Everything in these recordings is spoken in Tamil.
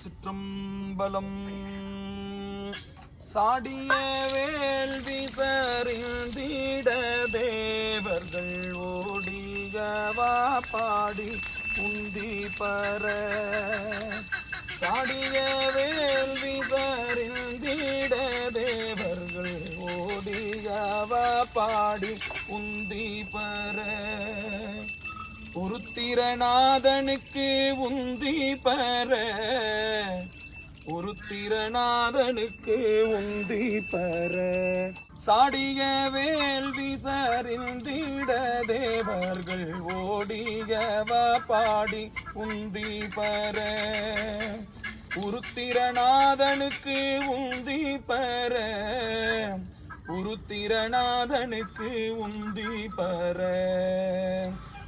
சிற்றம்பலம். சாடிய வேள்வி சரிந்திட தேவர்கள் ஓடியவா பாடி உந்தி பர. சாடிய வேள்வி சரிந்திட தேவர்கள் ஓடியவா பாடி உந்தி பர. உருத்திரநாதனுக்கு உந்தி பர. உருத்திரநாதனுக்கு உந்தி பர சாடிய வேள்வி சரிந்திட தேவர்கள் ஓடியவ பாடி உந்தி பர உருத்திரநாதனுக்கு உந்தி பர உருத்திரநாதனுக்கு உந்தி பர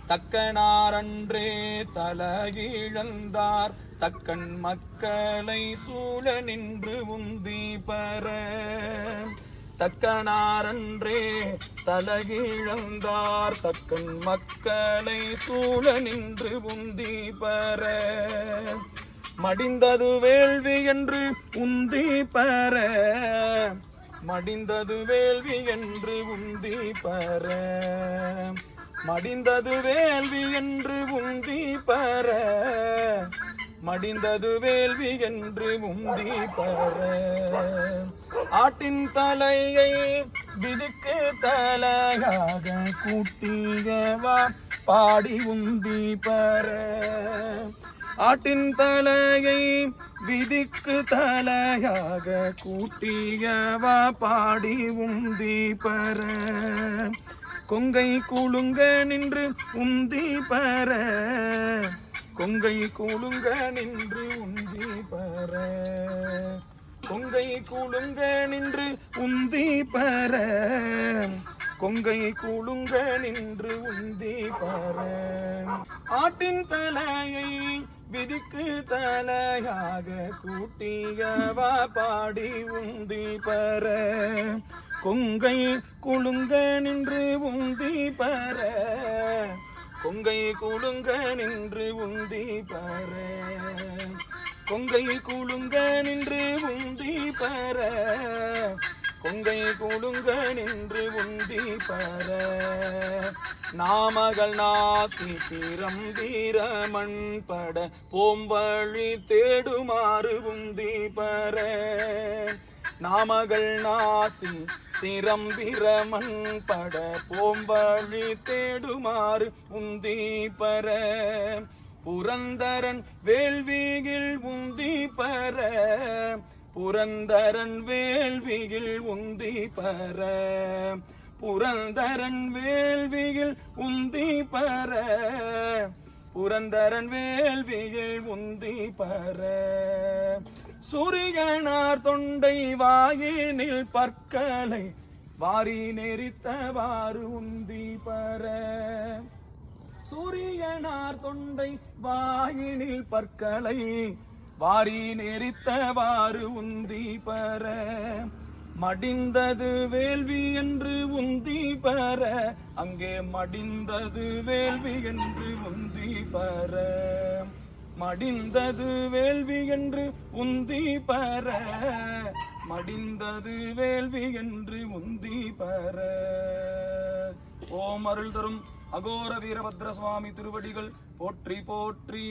தக்கனாரன்றே தலகிழந்தார். தக்கன் மக்களை சூழ நின்று உந்தி பர. தக்கனாரன்றே தலகிழந்தார். தக்கன் மக்களை சூழ நின்று உந்தி பர. மடிந்தது வேள்வி என்று உந்தி பர. மடிந்தது வேள்வி என்று உந்தி பர. மடிந்தது வேள்வி என்று உந்தி பர. மடிந்தது வேள்வி என்று உந்தி பர. ஆட்டின் தலையை விதுக்கு தலையாக கூட்டியவா பாடி உந்தி பர. ஆட்டின் தலையை விதிக்கு தலையாக கூட்டியவா பாடி உந்தி பர. கொங்கை கூழுங்க நின்று உந்தி பர. கொங்கை கூழுங்க நின்று உந்தி பர. கொங்கை கூழுங்க நின்று உந்தி பர. கொங்கை கூழுங்க நின்று உந்தி பர. ஆட்டின் தலையை விதிக்கு தலையாக கூட்டியவா பாடி உந்தி பர. கொங்கை குழுங்க நின்று உந்தி பர. கொங்கை குழுங்க நின்று உந்தி பர. கொங்கை குழுங்க நின்று உந்தி பர. கொங்கை குழுங்க நின்று உந்தி பர. நாமகள் நாசி சிரம் வீரமண் பட போம்பழி தேடுமாறு உந்தி பர. நாமகள் நாசி சிரம்பிரமன் பட போம்பழி தேடுமாறு உந்தி பர. புரந்தரன் வேள்வியில் உந்தி பர. புரந்தரன் வேள்வியில் உந்தி பர. புரந்தரன் வேள்வியில் உந்தி பர. புரந்தரன் வேள்வியில் உந்தி பர. சுரியனார் தொண்டை வாயினில் பற்களை வாரி நெறித்தவாறு உந்தி பர. சூரியனார் தொண்டை வாயினில் பற்களை வாரி நெறித்தவாறு உந்தி பர. மடிந்தது வேள்வி என்று உந்தி பர அங்கே மடிந்தது வேள்வி என்று உந்தி பர மடிந்தது வேள்வி என்று உந்தி பர மடிந்தது வேள்வி என்று உந்தி பர ஓம் அருள் தரும் அகோர வீரபத்ர சுவாமி திருவடிகள் போற்றி போற்றி.